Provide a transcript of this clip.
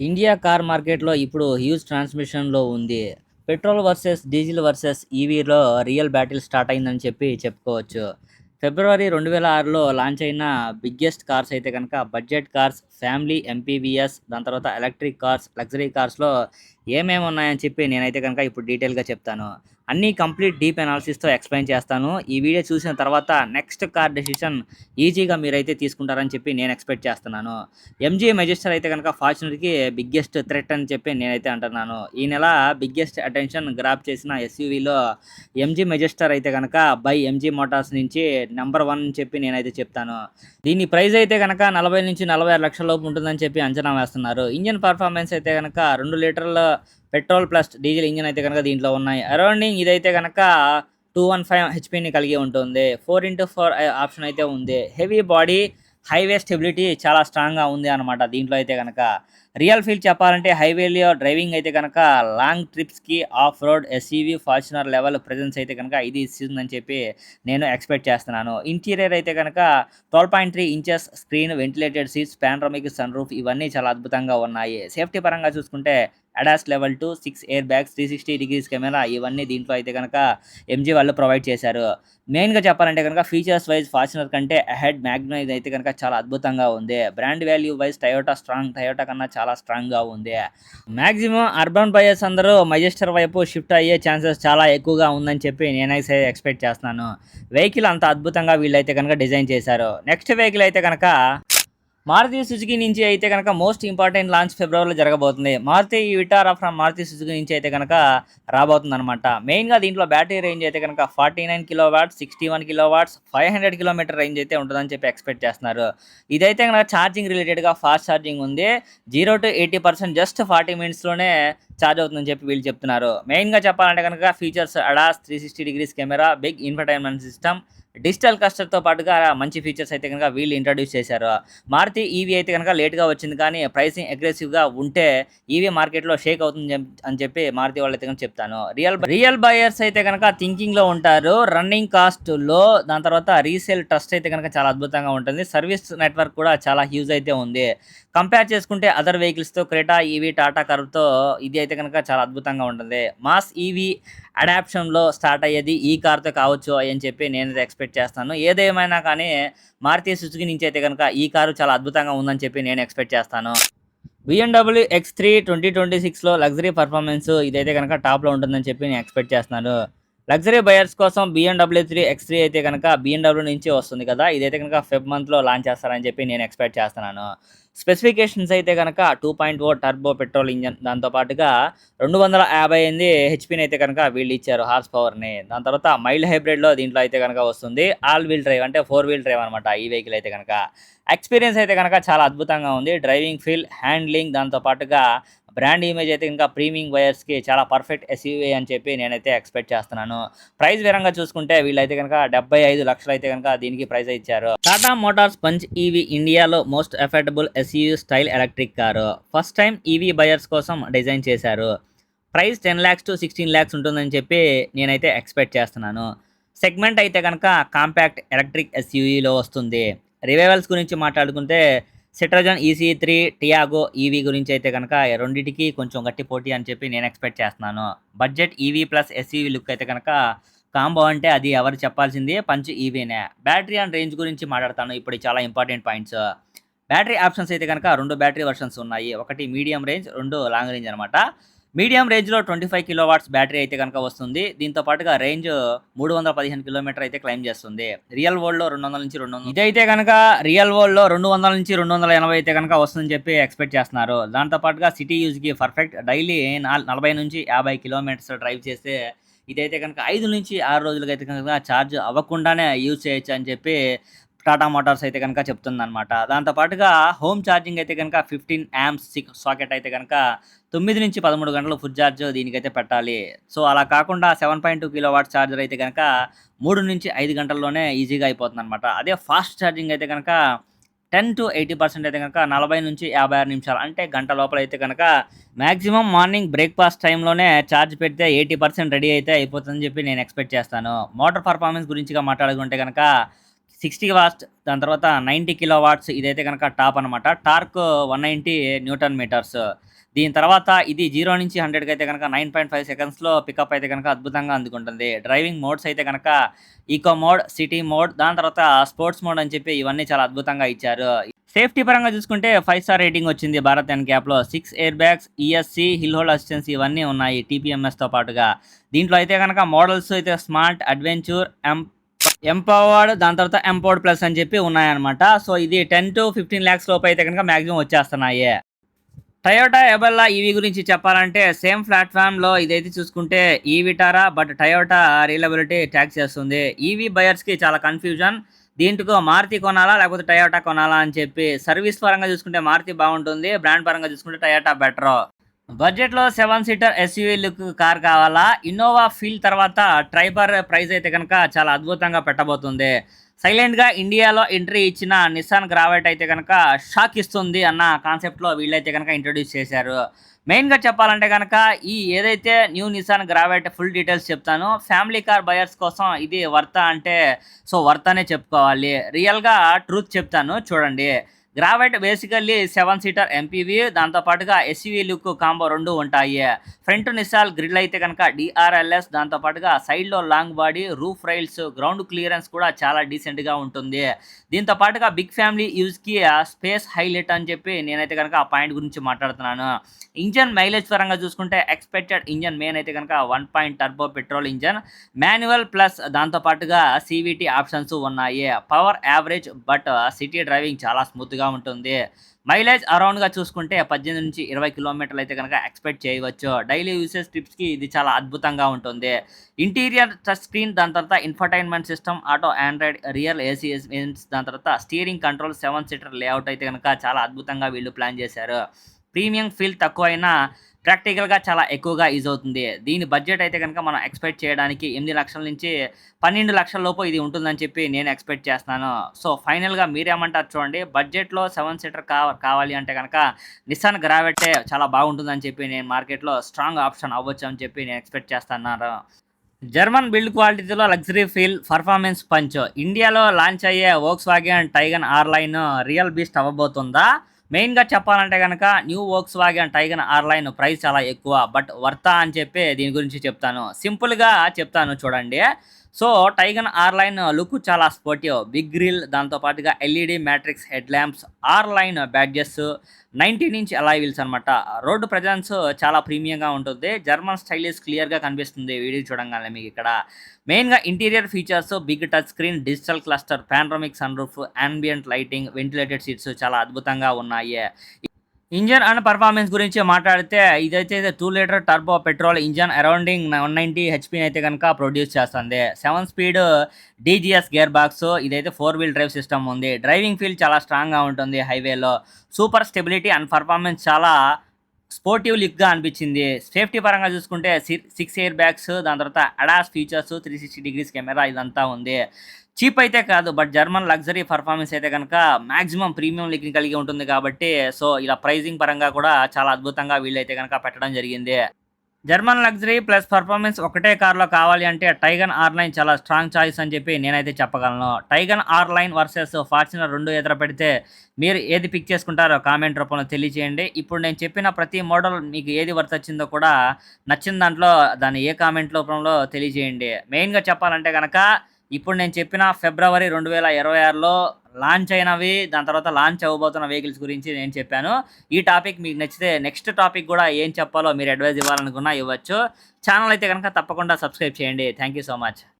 India car మార్కెట్‌లో ఇప్పుడు huge ట్రాన్స్‌మిషన్‌లో ఉంది. పెట్రోల్ వర్సెస్ డీజిల్ వర్సెస్ ఈవీలో రియల్ బ్యాటిల్ స్టార్ట్ అయిందని చెప్పి చెప్పుకోవచ్చు. ఫిబ్రవరి 2006లో లాంచ్ అయిన బిగ్గెస్ట్ కార్స్ అయితే కనుక బడ్జెట్ కార్స్, ఫ్యామిలీ ఎంపీవీఎస్ దాని తర్వాత ఎలక్ట్రిక్ కార్స్, లగ్జరీ కార్స్‌లో ఏమేమి ఉన్నాయని చెప్పి నేనైతే కనుక ఇప్పుడు డీటెయిల్‌గా చెప్తాను. అన్నీ కంప్లీట్ డీప్ అనాలిసిస్‌తో ఎక్స్‌ప్లెయిన్ చేస్తాను. ఈ వీడియో చూసిన తర్వాత నెక్స్ట్ కార్ డెసిషన్ ఈజీగా మీరైతే తీసుకుంటారని చెప్పి నేను ఎక్స్‌పెక్ట్ చేస్తున్నాను. ఎంజీ మెజిస్టర్ అయితే కనుక ఫార్చునర్‌కి బిగ్గెస్ట్ థ్రెట్ అని చెప్పి నేనైతే అంటున్నాను. ఈ నెల బిగ్గెస్ట్ అటెన్షన్ గ్రాప్ చేసిన ఎస్యూవీలో ఎంజీ మెజెస్టర్ అయితే కనుక బై ఎంజీ మోటార్స్ నుంచి నెంబర్ వన్ అని చెప్పి నేనైతే చెప్తాను. దీని ప్రైస్ అయితే గనక 40-46 లక్షల లోపు ఉంటుందని చెప్పి అంచనా వేస్తున్నారు. ఇంజన్ పర్ఫార్మెన్స్ అయితే కనుక రెండు లీటర్ల పెట్రోల్ ప్లస్ డీజిల్ ఇంజిన్ అయితే కనుక దీంట్లో ఉన్నాయి. అరౌండింగ్ ఇదైతే గనక 215 హెచ్‌పిని కలిగి ఉంటుంది. 4x4 ఆప్షన్ uh, అయితే ఉంది. హెవీ బాడీ, హైవే స్టెబిలిటీ చాలా స్ట్రాంగ్‌గా ఉంది అనమాట దీంట్లో అయితే కనుక రియల్ ఫీల్ చెప్పాలంటే హైవేలో డ్రైవింగ్ అయితే కనుక లాంగ్ ట్రిప్స్‌కి off road SUV Fortuner level presence అయితే కనుక ఇది ఇస్తుందని చెప్పి నేను ఎక్స్‌పెక్ట్ చేస్తున్నాను. ఇంటీరియర్ అయితే కనుక power point three inches screen, ventilated seats, sun roof ఇవన్నీ చాలా అద్భుతంగా ఉన్నాయి. సేఫ్టీ పరంగా చూసుకుంటే ADAS level 2, 6 air bags, 360 degrees camera ఇవన్నీ దీంట్లో అయితే కనుక ఎంజీ వాళ్ళు ప్రొవైడ్ చేశారు. మెయిన్‌గా చెప్పాలంటే కనుక ఫీచర్స్ వైస్ ఫార్చునర్ కంటే అహెడ్ మ్యాగ్నై అయితే కనుక చాలా అద్భుతంగా ఉంది. Brand value wise Toyota strong Toyota కన్నా చాలా స్ట్రాంగ్‌గా ఉంది. మ్యాక్సిమం అర్బన్ బయర్స్ అందరూ మజెస్టర్ వైపు షిఫ్ట్ అయ్యే ఛాన్సెస్ చాలా ఎక్కువగా ఉందని చెప్పి నేనైతే ఎక్స్‌పెక్ట్ చేస్తున్నాను. వెహికల్ అంత అద్భుతంగా వీళ్ళైతే కనుక డిజైన్ చేశారు. నెక్స్ట్ వెహికల్ అయితే కనుక మారుతి సుజుకి నుంచి అయితే గనక మోస్ట్ ఇంపార్టెంట్ లాంచ్ ఫిబ్రవరిలో జరగబోతుంది. మారుతి ఈ విటారా ఫ్రమ్ మారుతి సుజుకి నుంచి అయితే కనుక రాబోతుంది అనమాట మెయిన్‌గా దీంట్లో బ్యాటరీ రేంజ్ అయితే కనుక forty nine kilo watts sixty one kilo watts five hundred kilometre range అయితే ఉంటుందని చెప్పి ఎక్స్‌పెక్ట్ చేస్తున్నారు. ఇదైతే గనక ఛార్జింగ్ రిలేటెడ్‌గా ఫాస్ట్ ఛార్జింగ్ ఉంది. 0-80% జస్ట్ 40 మినిట్స్‌లోనే ఛార్జ్ అవుతుందని చెప్పి వీళ్ళు చెప్తున్నారు. మెయిన్‌గా చెప్పాలంటే కనుక features ADAS 360 degrees camera, big infotainment system, digital కస్టర్తో పాటుగా మంచి ఫీచర్స్ అయితే కనుక వీళ్ళు ఇంట్రడ్యూస్ చేశారు. మారుతి ఈవీ అయితే కనుక లేట్‌గా వచ్చింది కానీ ప్రైసింగ్ అగ్రెసివ్‌గా ఉంటే ఈవీ మార్కెట్‌లో షేక్ అవుతుంది అని చెప్పి మారుతి వాళ్ళు అయితే కనుక చెప్తాను. రియల్ రియల్ బయర్స్ అయితే గనక థింకింగ్‌లో ఉంటారు. రన్నింగ్ కాస్ట్లో దాని తర్వాత రీసేల్ ట్రస్ట్ అయితే గనక చాలా అద్భుతంగా ఉంటుంది. సర్వీస్ నెట్వర్క్ కూడా చాలా హ్యూజ్ అయితే ఉంది. కంపేర్ చేసుకుంటే అదర్ వెహికల్స్‌తో క్రెటా ఈవీ, టాటా కర్వ్‌తో ఇది అయితే కనుక చాలా అద్భుతంగా ఉంటుంది. మాస్ ఈవీ అడాప్షన్‌లో స్టార్ట్ అయ్యేది ఈ కార్‌తో కావచ్చు అని చెప్పి నేను ఎక్స్‌పెక్ట్ చేస్తాను. ఏదేమైనా కానీ మారుతి సుజుకి నుంచి అయితే గనక ఈ కారు చాలా అద్భుతంగా ఉందని చెప్పి నేను ఎక్స్‌పెక్ట్ చేస్తాను. BMW X three twenty twenty సిక్స్లో లగ్జరీ పర్ఫార్మెన్స్ ఇదైతే గనక టాప్‌లో ఉంటుందని చెప్పి నేను ఎక్స్‌పెక్ట్ చేస్తున్నాను. లగ్జరీ బయర్స్ కోసం బిఎండబ్ల్యూ త్రీ ఎక్స్3 అయితే కనుక బిఎండబ్ల్యూ నుంచి వస్తుంది కదా! ఇదైతే కనుక ఫెబ్ మంత్‌లో లాంచ్ చేస్తారని చెప్పి నేను ఎక్స్‌పెక్ట్ చేస్తున్నాను. స్పెసిఫికేషన్స్ అయితే కనుక two point O turbo petrol engine దాంతో పాటుగా 258 హెచ్‌పిని అయితే కనుక వీళ్ళు ఇచ్చారు హార్స్ పవర్‌ని. దాని తర్వాత మైల్డ్ హైబ్రిడ్‌లో దీంట్లో అయితే కనుక వస్తుంది. ఆల్ వీల్ డ్రైవ్ అంటే ఫోర్ వీల్ డ్రైవ్ అనమాట ఈ వెహికల్ అయితే కనుక ఎక్స్‌పీరియన్స్ అయితే కనుక చాలా అద్భుతంగా ఉంది. డ్రైవింగ్ ఫీల్, హ్యాండ్లింగ్ దాంతో పాటుగా బ్రాండ్ ఇమేజ్ అయితే ఇంకా ప్రీమియం బయర్స్‌కి చాలా పర్ఫెక్ట్ ఎస్యూవీ అని చెప్పి నేనైతే ఎక్స్‌పెక్ట్ చేస్తున్నాను. ప్రైస్ పరంగా చూసుకుంటే వీళ్ళైతే కనుక డెబ్బై ఐదు లక్షలు అయితే కనుక దీనికి ప్రైస్ ఇచ్చారు. టాటా మోటార్స్ పంచ్ ఈవీ ఇండియాలో most affordable SUV style electric car. First time EV buyers కోసం డిజైన్ చేశారు. Price ten lakhs to sixteen lakhs ఉంటుందని చెప్పి నేనైతే ఎక్స్‌పెక్ట్ చేస్తున్నాను. సెగ్మెంట్ అయితే కనుక కాంపాక్ట్ ఎలక్ట్రిక్ ఎస్యూవీలో వస్తుంది. రివైవల్స్ గురించి మాట్లాడుకుంటే Citroen EC three Tiago EV గురించి అయితే కనుక రెండింటికి కొంచెం గట్టి పోటీ అని చెప్పి నేను ఎక్స్‌పెక్ట్ చేస్తున్నాను. Budget EV plus SUV look అయితే కనుక కాంబో అంటే అది ఎవరు చెప్పాల్సింది పంచ్ ఈవీనే. బ్యాటరీ అండ్ రేంజ్ గురించి మాట్లాడతాను. ఇప్పుడు చాలా ఇంపార్టెంట్ పాయింట్స్. బ్యాటరీ ఆప్షన్స్ అయితే కనుక రెండు బ్యాటరీ వెర్షన్స్ ఉన్నాయి. ఒకటి మీడియం రేంజ్, రెండు లాంగ్ రేంజ్ అనమాట. మీడియం రేంజ్‌లో twenty five kilo watts battery అయితే కనుక వస్తుంది. దీంతో పాటుగా రేంజ్ 315 కిలోమీటర్ అయితే క్లెయిమ్ చేస్తుంది. రియల్ వరల్డ్‌లో 200 నుంచి 200 ఇదైతే గనక రియల్ వరల్డ్‌లో 200 నుంచి 280 అయితే కనుక వస్తుందని చెప్పి ఎక్స్‌పెక్ట్ చేస్తున్నారు. దాంతో పాటుగా సిటీ యూజ్‌కి పర్ఫెక్ట్ డైలీ నలభై నుంచి 50 కిలోమీటర్స్ డ్రైవ్ చేస్తే ఇదైతే కనుక ఐదు నుంచి ఆరు రోజులకైతే కనుక ఛార్జ్ అవ్వకుండానే యూజ్ చేయొచ్చు అని చెప్పి టాటా మోటార్స్ అయితే కనుక చెప్తుందనమాట దాంతో పాటుగా హోమ్ ఛార్జింగ్ అయితే కనుక ఫిఫ్టీన్ యాంప్స్ సాకెట్ అయితే కనుక తొమ్మిది నుంచి పదమూడు గంటలు ఫుడ్ ఛార్జ్ దీనికైతే పెట్టాలి. సో అలా కాకుండా seven point two kilo watt charger అయితే కనుక మూడు నుంచి ఐదు గంటల్లోనే ఈజీగా అయిపోతుంది అనమాట అదే ఫాస్ట్ ఛార్జింగ్ అయితే గనక 10-80% అయితే కనుక నలభై నుంచి యాభై ఆరు నిమిషాలు అంటే గంట లోపల అయితే కనుక మ్యాక్సిమం మార్నింగ్ బ్రేక్‌ఫాస్ట్ టైంలోనే ఛార్జ్ పెడితే 80% రెడీ అయితే అయిపోతుందని చెప్పి నేను ఎక్స్‌పెక్ట్ చేస్తాను. మోటార్ పర్ఫార్మెన్స్ గురించిగా మాట్లాడుకుంటే కనుక 60 వాట్స్ దాని తర్వాత 90 కిలో వాట్స్ ఇదైతే గనక టాప్ అనమాట. Torque 190 newton metres. దీని తర్వాత ఇది జీరో నుంచి హండ్రెడ్కి అయితే కనుక నైన్ పాయింట్ ఫైవ్ సెకండ్స్లో పికప్ అయితే కనుక అద్భుతంగా అందుకుంటుంది డ్రైవింగ్ మోడ్స్ అయితే కనుక ఈకో మోడ్ సిటీ మోడ్ దాని తర్వాత స్పోర్ట్స్ మోడ్ అని చెప్పి ఇవన్నీ చాలా అద్భుతంగా ఇచ్చారు సేఫ్టీ పరంగా చూసుకుంటే ఫైవ్ స్టార్ రేటింగ్ వచ్చింది భారత్ ఎన్ క్యాప్లో six air bags ESC hill hold assistance ఇవన్నీ ఉన్నాయి టీపీఎంఎస్తో పాటుగా దీంట్లో అయితే కనుక మోడల్స్ అయితే స్మార్ట్ అడ్వెంచర్ ఎం ఎంపవర్డ్ దాని తర్వాత ఎంపవర్డ్ ప్లస్ అని చెప్పి ఉన్నాయన్నమాట. సో ఇది టెన్ టు ఫిఫ్టీన్ ల్యాక్స్ లోపు అయితే కనుక మ్యాక్సిమం వచ్చేస్తున్నాయి. టయోటా ఎబెల్లా ఈవీ గురించి చెప్పాలంటే సేమ్ ప్లాట్ఫామ్లో ఇదైతే చూసుకుంటే e Vitara but Toyota reliability tax చేస్తుంది. ఈవీ బయర్స్కి చాలా కన్ఫ్యూజన్ దీంట్లో మారుతి కొనాలా లేకపోతే టయోటా కొనాలా అని చెప్పి సర్వీస్ పరంగా చూసుకుంటే మారుతి బాగుంటుంది. బ్రాండ్ పరంగా చూసుకుంటే టయోటా బెటర్ బడ్జెట్లో seven seater SUV look car కావాలా? ఇన్నోవా ఫీల్ తర్వాత ట్రైబర్ ప్రైస్ అయితే కనుక చాలా అద్భుతంగా పెట్టబోతుంది. సైలెంట్గా ఇండియాలో ఎంట్రీ ఇచ్చిన నిస్సాన్ గ్రావెట్ అయితే కనుక షాక్ ఇస్తుంది అన్న కాన్సెప్ట్లో వీళ్ళైతే కనుక ఇంట్రొడ్యూస్ చేశారు. మెయిన్గా చెప్పాలంటే కనుక ఈ ఏదైతే new Nissan Gravite full details చెప్తాను ఫ్యామిలీ కార్ బయర్స్ కోసం ఇది వర్త అంటే సో వర్త అనే చెప్పుకోవాలి. రియల్గా ట్రూత్ చెప్తాను చూడండి. Gravite basically seven seater MPV దాంతోపాటుగా ఎస్యూవీ లుక్ కాంబో రెండు ఉంటాయి. ఫ్రంట్ నిసాల్ గ్రిల్ అయితే కనుక డిఆర్ఎల్ఎస్ దాంతోపాటుగా సైడ్లో long body roof rails ground clearance కూడా చాలా డీసెంట్గా ఉంటుంది. దీంతో పాటుగా బిగ్ ఫ్యామిలీ యూజ్కి స్పేస్ హైలైట్ అని చెప్పి నేనైతే కనుక ఆ పాయింట్ గురించి మాట్లాడుతున్నాను. ఇంజన్ మైలేజ్ పరంగా చూసుకుంటే ఎక్స్పెక్టెడ్ ఇంజన్ మెయిన్ అయితే కనుక one point turbo petrol engine. Manual plus దాంతోపాటుగా సివిటీ ఆప్షన్స్ ఉన్నాయి. Power average but city driving చాలా స్మూత్గా ఉంటుంది. మైలేజ్ అరౌండ్గా చూసుకుంటే పద్దెనిమిది నుంచి ఇరవై కిలోమీటర్లు అయితే కనుక ఎక్స్పెక్ట్ చేయవచ్చు. డైలీ యూసేజ్ ట్రిప్స్కి ఇది చాలా అద్భుతంగా ఉంటుంది. ఇంటీరియర్ టచ్ స్క్రీన్ దాని తర్వాత infotainment system auto android rear AC దాని తర్వాత steering control seven seater layout అయితే కనుక చాలా అద్భుతంగా వీళ్ళు ప్లాన్ చేశారు. ప్రీమియం ఫీల్ తక్కువైనా ప్రాక్టికల్గా చాలా ఎక్కువగా యూజ్ అవుతుంది. దీని బడ్జెట్ అయితే కనుక మనం ఎక్స్పెక్ట్ చేయడానికి ఎనిమిది లక్షల నుంచి పన్నెండు లక్షల లోపు ఇది ఉంటుందని చెప్పి నేను ఎక్స్పెక్ట్ చేస్తున్నాను. సో ఫైనల్గా మీరేమంటారు చూడండి. బడ్జెట్లో సెవెన్ సీటర్ కావ కావాలి అంటే కనుక నిస్సాన్ గ్రావెట్టే చాలా బాగుంటుందని చెప్పి నేను మార్కెట్లో స్ట్రాంగ్ ఆప్షన్ అవ్వచ్చు అని చెప్పి నేను ఎక్స్పెక్ట్ చేస్తున్నాను. జర్మన్ బిల్డ్ క్వాలిటీలో లగ్జరీ ఫీల్ పర్ఫార్మెన్స్ పంచ్. ఇండియాలో లాంచ్ అయ్యే Volkswagen Taigun R line real beast అవ్వబోతుందా? మెయిన్గా చెప్పాలంటే కనుక new Volkswagen Taigun R line price చాలా ఎక్కువ బట్ వర్తా అని చెప్పి దీని గురించి చెప్తాను. సింపుల్గా చెప్తాను చూడండి. So Taigun R line look చాలా స్పోర్టివ్ బిగ్ గ్రిల్ దాంతో పాటుగా LED matrix head lamps R line badges nineteen inch alloy wheels అనమాట రోడ్డు ప్రజెన్స్ చాలా ప్రీమియంగా ఉంటుంది. జర్మన్ స్టైలిష్ క్లియర్గా కనిపిస్తుంది వీడియో చూడంగానే మీకు ఇక్కడ. మెయిన్గా interior features big touch screen digital cluster panoramic sunroof ambient lighting ventilated seats చాలా అద్భుతంగా ఉన్నాయి. ఇంజన్ అండ్ పర్ఫార్మెన్స్ గురించి మాట్లాడితే ఇదైతే two litre turbo petrol engine around one ninety HP అయితే కనుక ప్రొడ్యూస్ చేస్తుంది. Seven speed DGS gear box ఇదైతే ఫోర్ వీల్ డ్రైవ్ సిస్టమ్ ఉంది. డ్రైవింగ్ ఫీల్ చాలా స్ట్రాంగ్గా ఉంటుంది హైవేలో సూపర్ స్టెబిలిటీ అండ్ పర్ఫార్మెన్స్ చాలా స్పోర్టివ్ లుక్గా అనిపించింది. సేఫ్టీ పరంగా చూసుకుంటే సిక్స్ ఇయర్ బ్యాగ్స్ దాని తర్వాత ADAS features three sixty degrees camera ఇదంతా ఉంది. చీప్ అయితే కాదు బట్ జర్మన్ లగ్జరీ పర్ఫార్మెన్స్ అయితే కనుక మాక్సిమం ప్రీమియం లిక్ని కలిగి ఉంటుంది కాబట్టి సో ఇలా ప్రైజింగ్ పరంగా కూడా చాలా అద్భుతంగా వీళ్ళైతే కనుక పెట్టడం జరిగింది. జర్మన్ లగ్జరీ ప్లస్ పర్ఫార్మెన్స్ ఒకటే కార్లో కావాలి అంటే టైగన్ ఆర్ లైన్ చాలా స్ట్రాంగ్ చాయిస్ అని చెప్పి నేనైతే చెప్పగలను. Taigun R line versus Fortuner రెండు ఎదుర పెడితే మీరు ఏది పిక్ చేసుకుంటారో కామెంట్ రూపంలో తెలియజేయండి ఇప్పుడు నేను చెప్పిన ప్రతి మోడల్ మీకు ఏది వర్త్ వచ్చిందో కూడా నచ్చిన దాంట్లో దాన్ని ఏ కామెంట్ రూపంలో తెలియజేయండి మెయిన్గా చెప్పాలంటే కనుక ఇప్పుడు నేను చెప్పిన ఫిబ్రవరి రెండు వేల ఇరవై ఆరులో లాంచ్ అయినవి దాని తర్వాత లాంచ్ అవ్వబోతున్న వెహికల్స్ గురించి నేను చెప్పాను. ఈ టాపిక్ మీకు నచ్చితే నెక్స్ట్ టాపిక్ కూడా ఏం చెప్పాలో మీరు అడ్వైజ్ ఇవ్వాలనుకున్నా ఇవ్వచ్చు. ఛానల్ అయితే కనుక తప్పకుండా సబ్స్క్రైబ్ చేయండి. Thank you so much